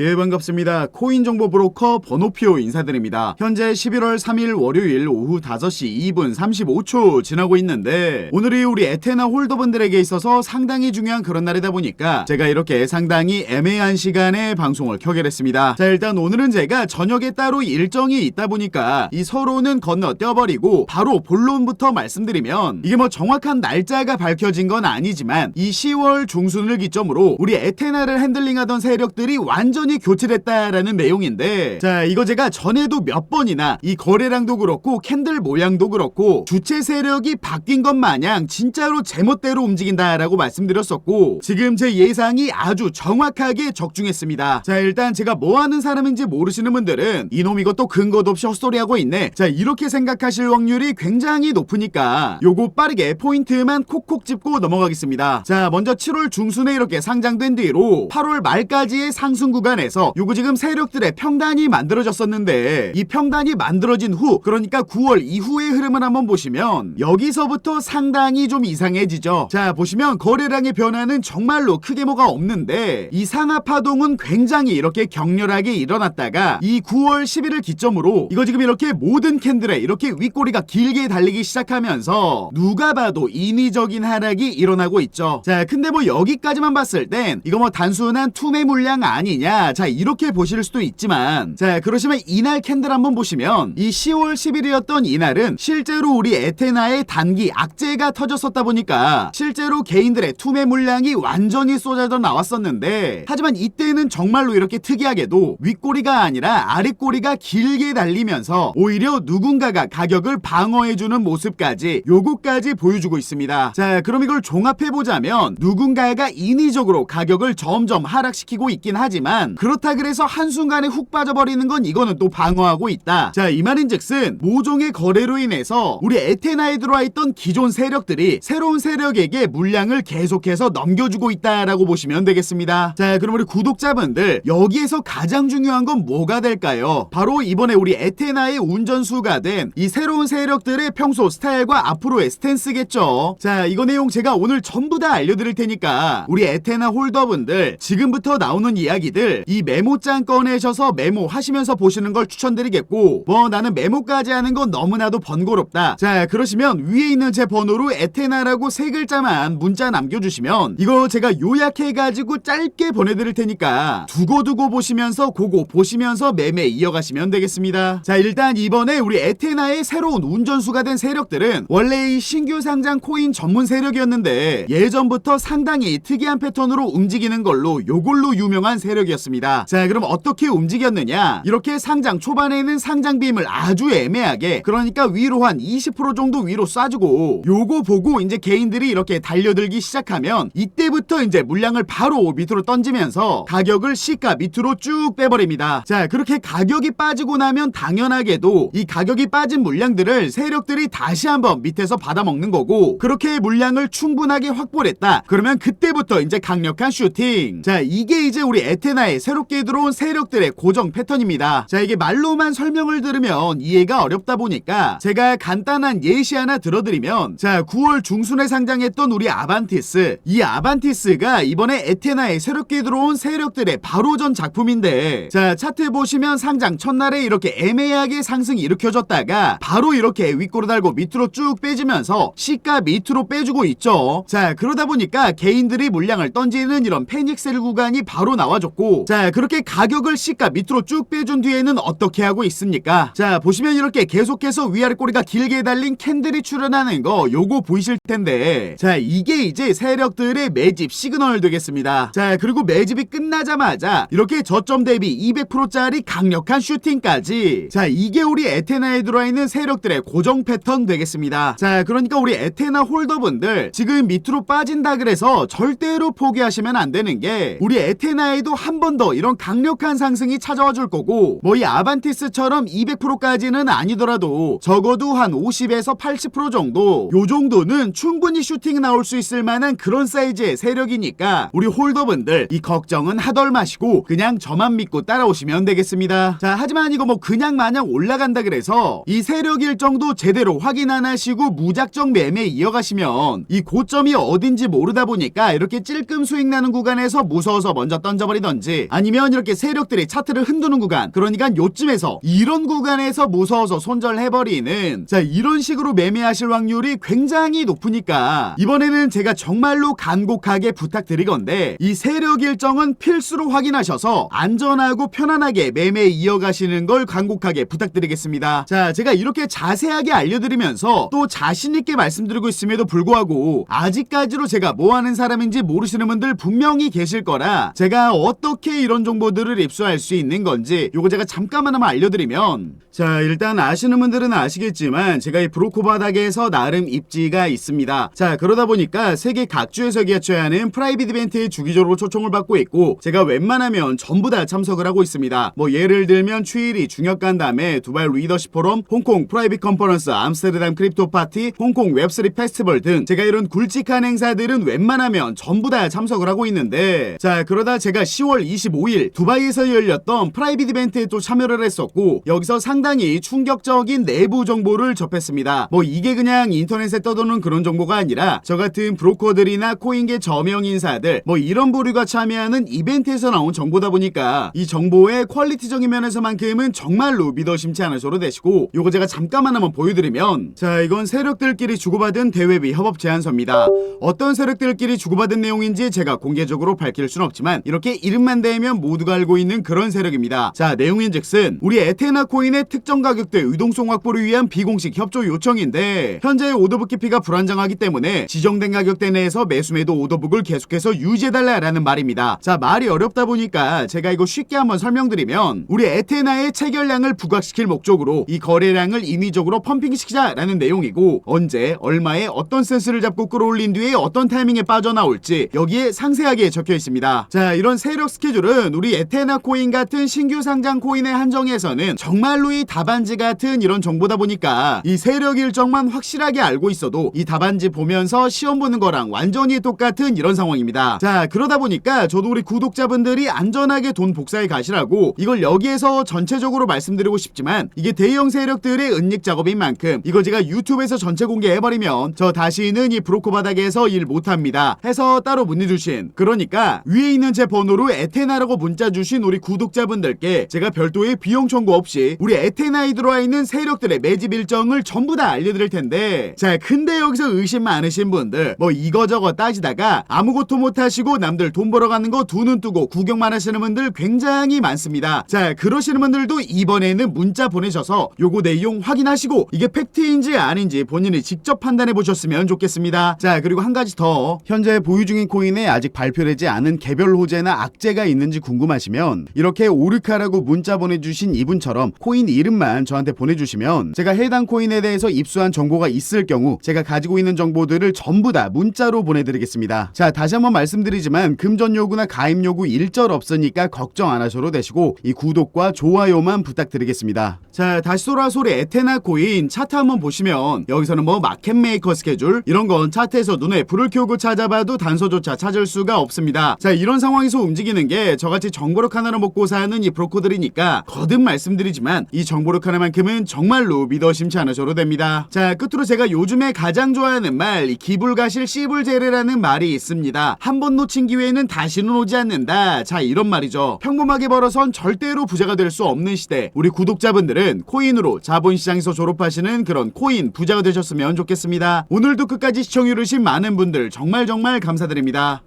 예 반갑습니다. 코인 정보 브로커 번호표 인사드립니다. 현재 11월 3일 월요일 오후 5시 2분 35초 지나고 있는데 오늘이 우리 에테나 홀더분들에게 있어서 상당히 중요한 그런 날이다 보니까 제가 이렇게 상당히 애매한 시간에 방송을 켜게 됐습니다. 자 일단 오늘은 제가 저녁에 따로 일정이 있다 보니까 이 서로는 건너뛰어버리고 바로 본론부터 말씀드리면 이게 뭐 정확한 날짜가 밝혀진 건 아니지만 이 10월 중순을 기점으로 우리 에테나를 핸들링하던 세력들이 완전 히 교체됐다라는 내용인데 자 이거 제가 전에도 몇 번이나 이 거래량도 그렇고 캔들 모양도 그렇고 주체 세력이 바뀐 것 마냥 진짜로 제멋대로 움직인다라고 말씀드렸었고 지금 제 예상이 아주 정확하게 적중했습니다. 자 일단 제가 뭐 하는 사람인지 모르시는 분들은 이놈 또 근거도 없이 헛소리하고 있네. 자 이렇게 생각하실 확률이 굉장히 높으니까 요거 빠르게 포인트만 콕콕 짚고 넘어가겠습니다. 자 먼저 7월 중순에 이렇게 상장된 뒤로 8월 말까지의 상승 구간 에서 요거 지금 세력들의 평단이 만들어졌었는데 이 평단이 만들어진 후 그러니까 9월 이후의 흐름을 한번 보시면 여기서부터 상당히 좀 이상해지죠. 자 보시면 거래량의 변화는 정말로 크게 뭐가 없는데 이 상하 파동은 굉장히 이렇게 격렬하게 일어났다가 이 9월 10일을 기점으로 이거 지금 이렇게 모든 캔들에 이렇게 윗꼬리가 길게 달리기 시작하면서 누가 봐도 인위적인 하락이 일어나고 있죠. 자 근데 뭐 여기까지만 봤을 땐 이거 뭐 단순한 투매 물량 아니냐 자 이렇게 보실 수도 있지만 자 그러시면 이날 캔들 한번 보시면 이 10월 10일이었던 이날은 실제로 우리 에테나의 단기 악재가 터졌었다 보니까 실제로 개인들의 투매 물량이 완전히 쏟아져 나왔었는데 하지만 이때는 정말로 이렇게 특이하게도 윗꼬리가 아니라 아랫꼬리가 길게 달리면서 오히려 누군가가 가격을 방어해주는 모습까지 요거까지 보여주고 있습니다. 자 그럼 이걸 종합해보자면 누군가가 인위적으로 가격을 점점 하락시키고 있긴 하지만 그렇다 그래서 한순간에 훅 빠져버리는 건 이거는 또 방어하고 있다. 자 이 말인즉슨 모종의 거래로 인해서 우리 에테나에 들어와 있던 기존 세력들이 새로운 세력에게 물량을 계속해서 넘겨주고 있다라고 보시면 되겠습니다. 자 그럼 우리 구독자분들 여기에서 가장 중요한 건 뭐가 될까요? 바로 이번에 우리 에테나의 운전수가 된 이 새로운 세력들의 평소 스타일과 앞으로의 스탠스겠죠? 자 이거 내용 제가 오늘 전부 다 알려드릴 테니까 우리 에테나 홀더분들 지금부터 나오는 이야기들 이 메모장 꺼내셔서 메모하시면서 보시는 걸 추천드리겠고 뭐 나는 메모까지 하는 건 너무나도 번거롭다. 자 그러시면 위에 있는 제 번호로 에테나라고 세 글자만 문자 남겨주시면 이거 제가 요약해가지고 짧게 보내드릴 테니까 두고두고 보시면서 그거 보시면서 매매 이어가시면 되겠습니다. 자 일단 이번에 우리 에테나의 새로운 운전수가 된 세력들은 원래 이 신규 상장 코인 전문 세력이었는데 예전부터 상당히 특이한 패턴으로 움직이는 걸로 요걸로 유명한 세력이었습니다 자 그럼 어떻게 움직였느냐? 이렇게 상장 초반에는 상장 빔을 아주 애매하게 그러니까 위로 한 20% 정도 위로 쏴주고 요거 보고 이제 개인들이 이렇게 달려들기 시작하면 이때부터 이제 물량을 바로 밑으로 던지면서 가격을 시가 밑으로 쭉 빼버립니다. 자 그렇게 가격이 빠지고 나면 당연하게도 이 가격이 빠진 물량들을 세력들이 다시 한번 밑에서 받아먹는 거고 그렇게 물량을 충분하게 확보를 했다. 그러면 그때부터 이제 강력한 슈팅. 자 이게 이제 우리 에테나 에 새롭게 들어온 세력들의 고정 패턴입니다. 자 이게 말로만 설명을 들으면 이해가 어렵다 보니까 제가 간단한 예시 하나 들어드리면 자 9월 중순에 상장했던 우리 아반티스. 이 아반티스가 이번에 에테나에 새롭게 들어온 세력들의 바로 전 작품인데 자 차트 보시면 상장 첫날에 이렇게 애매하게 상승이 일으켜졌다가 바로 이렇게 윗꼬로 달고 밑으로 쭉 빼지면서 시가 밑으로 빼주고 있죠. 자 그러다 보니까 개인들이 물량을 던지는 이런 패닉셀 구간이 바로 나와줬고 자 그렇게 가격을 시가 밑으로 쭉 빼준 뒤에는 어떻게 하고 있습니까? 자 보시면 이렇게 계속해서 위아래 꼬리가 길게 달린 캔들이 출현하는 거 요거 보이실 텐데. 자 이게 이제 세력들의 매집 시그널 되겠습니다. 자 그리고 매집이 끝나자마자 이렇게 저점 대비 200%짜리 강력한 슈팅까지. 자 이게 우리 에테나에 들어와 있는 세력들의 고정 패턴 되겠습니다. 자 그러니까 우리 에테나 홀더분들 지금 밑으로 빠진다 그래서 절대로 포기하시면 안 되는 게 우리 에테나에도 한번 더 이런 강력한 상승이 찾아와 줄 거고 뭐 이 아반티스처럼 200%까지는 아니더라도 적어도 한 50에서 80% 정도. 요 정도는 충분히 슈팅 나올 수 있을 만한 그런 사이즈의 세력이니까 우리 홀더분들 이 걱정은 하덜 마시고 그냥 저만 믿고 따라오시면 되겠습니다. 자 하지만 이거 뭐 그냥 마냥 올라간다 그래서 이 세력 일정도 제대로 확인 안 하시고 무작정 매매 이어가시면 이 고점이 어딘지 모르다 보니까 이렇게 찔끔 수익 나는 구간에서 무서워서 먼저 던져버리던지 아니면 이렇게 세력들이 차트를 흔드는 구간 그러니까 요쯤에서 이런 구간에서 무서워서 손절해버리는 자 이런 식으로 매매하실 확률이 굉장히 높으니까 이번에는 제가 정말로 간곡하게 부탁드리건데 이 세력 일정은 필수로 확인하셔서 안전하고 편안하게 매매 이어가시는 걸 간곡하게 부탁드리겠습니다. 자 제가 이렇게 자세하게 알려드리면서 또 자신있게 말씀드리고 있음에도 불구하고 아직까지로 제가 뭐 하는 사람인지 모르시는 분들 분명히 계실 거라 제가 어떻게 이런 정보들을 입수할 수 있는 건지 요거 제가 잠깐만 한번 알려드리면 자 일단 아시는 분들은 아시겠지만 제가 이 브로커 바닥에서 나름 입지가 있습니다. 자 그러다 보니까 세계 각주에서 개최하는 하는 프라이빗 이벤트에 주기적으로 초청을 받고 있고 제가 웬만하면 전부 다 참석을 하고 있습니다. 뭐 예를 들면 추일이 중역 간담회, 두바이 리더십 포럼, 홍콩 프라이빗 컨퍼런스, 암스테르담 크립토 파티, 홍콩 웹3 페스티벌 등 제가 이런 굵직한 행사들은 웬만하면 전부 다 참석을 하고 있는데 자 그러다 제가 10월 25일 두바이에서 열렸던 프라이빗 이벤트에 또 참여를 했었고 여기서 상당히 충격적인 내부 정보를 접했습니다. 뭐 이게 그냥 인터넷에 떠도는 그런 정보가 아니라 저 같은 브로커들이나 코인계 저명 인사들 뭐 이런 부류가 참여하는 이벤트에서 나온 정보다 보니까 이 정보의 퀄리티적인 면에서만큼은 정말로 믿어 심지 않으셔도 되시고 요거 제가 잠깐만 한번 보여드리면 자 이건 세력들끼리 주고받은 대회비 협업 제안서입니다. 어떤 세력들끼리 주고받은 내용인지 제가 공개적으로 밝힐 순 없지만 이렇게 이름만 대면 모두가 알고 있는 그런 세력입니다. 자 내용인즉슨 우리 에테나 코인의 특정 가격대 유동성 확보를 위한 비공식 협조 요청인데 현재 오더북 깊이가 불안정하기 때문에 지정된 가격대 내에서 매수매도 오더북을 계속해서 유지해달라라는 말입니다. 자 말이 어렵다 보니까 제가 이거 쉽게 한번 설명드리면 우리 에테나의 체결량을 부각시킬 목적으로 이 거래량을 인위적으로 펌핑시키자라는 내용이고 언제 얼마에 어떤 센스를 잡고 끌어올린 뒤에 어떤 타이밍에 빠져나올지 여기에 상세하게 적혀 있습니다. 자 이런 세력 스케줄 은 우리 에테나 코인 같은 신규 상장 코인의 한정에서는 정말로 이 답안지 같은 이런 정보다 보니까 이 세력 일정만 확실하게 알고 있어도 이 답안지 보면서 시험 보는 거랑 완전히 똑같은 이런 상황입니다. 자 그러다 보니까 저도 우리 구독자분들이 안전하게 돈 복사해 가시라고 이걸 여기에서 전체적으로 말씀드리고 싶지만 이게 대형 세력들의 은닉 작업인 만큼 이거 제가 유튜브에서 전체 공개해버리면 저 다시는 이 브로커 바닥에서 일 못합니다. 해서 따로 문의 주신 그러니까 위에 있는 제 번호로 에테나 라고 문자 주신 우리 구독자분들께 제가 별도의 비용 청구 없이 우리 에테나에 들어와 있는 세력들의 매집 일정을 전부 다 알려드릴 텐데 자 근데 여기서 의심 많으신 분들 뭐 이거저거 따지다가 아무것도 못하시고 남들 돈 벌어가는 거 두 눈 뜨고 구경만 하시는 분들 굉장히 많습니다. 자 그러시는 분들도 이번에는 문자 보내셔서 요거 내용 확인하시고 이게 팩트인지 아닌지 본인이 직접 판단해 보셨으면 좋겠습니다. 자 그리고 한 가지 더 현재 보유 중인 코인에 아직 발표되지 않은 개별 호재나 악재가 있는 지 궁금하시면 이렇게 오르카라고 문자 보내주신 이분처럼 코인 이름만 저한테 보내주시면 제가 해당 코인에 대해서 입수한 정보가 있을 경우 제가 가지고 있는 정보들을 전부 다 문자로 보내드리겠습니다. 자 다시 한번 말씀드리지만 금전 요구나 가입 요구 일절 없으니까 걱정 안 하셔도 되시고 이 구독과 좋아요만 부탁드리겠습니다. 자 다시 우리 에테나 코인 차트 한번 보시면 여기서는 뭐 마켓 메이커 스케줄 이런 건 차트에서 눈에 불을 켜고 찾아봐도 단서조차 찾을 수가 없습니다. 자 이런 상황에서 움직이는 게 저같이 정보력 하나를 먹고 사는 이 브로커들이니까 거듭 말씀드리지만 이 정보력 하나만큼은 정말로 믿어 심지 않으셔도 됩니다. 자 끝으로 제가 요즘에 가장 좋아하는 말이 기불가실 씨불제르라는 말이 있습니다. 한 번 놓친 기회에는 다시는 오지 않는다. 자 이런 말이죠. 평범하게 벌어선 절대로 부자가 될 수 없는 시대. 우리 구독자분들은 코인으로 자본시장에서 졸업하시는 그런 코인 부자가 되셨으면 좋겠습니다. 오늘도 끝까지 시청해주신 많은 분들 정말 정말 감사드립니다.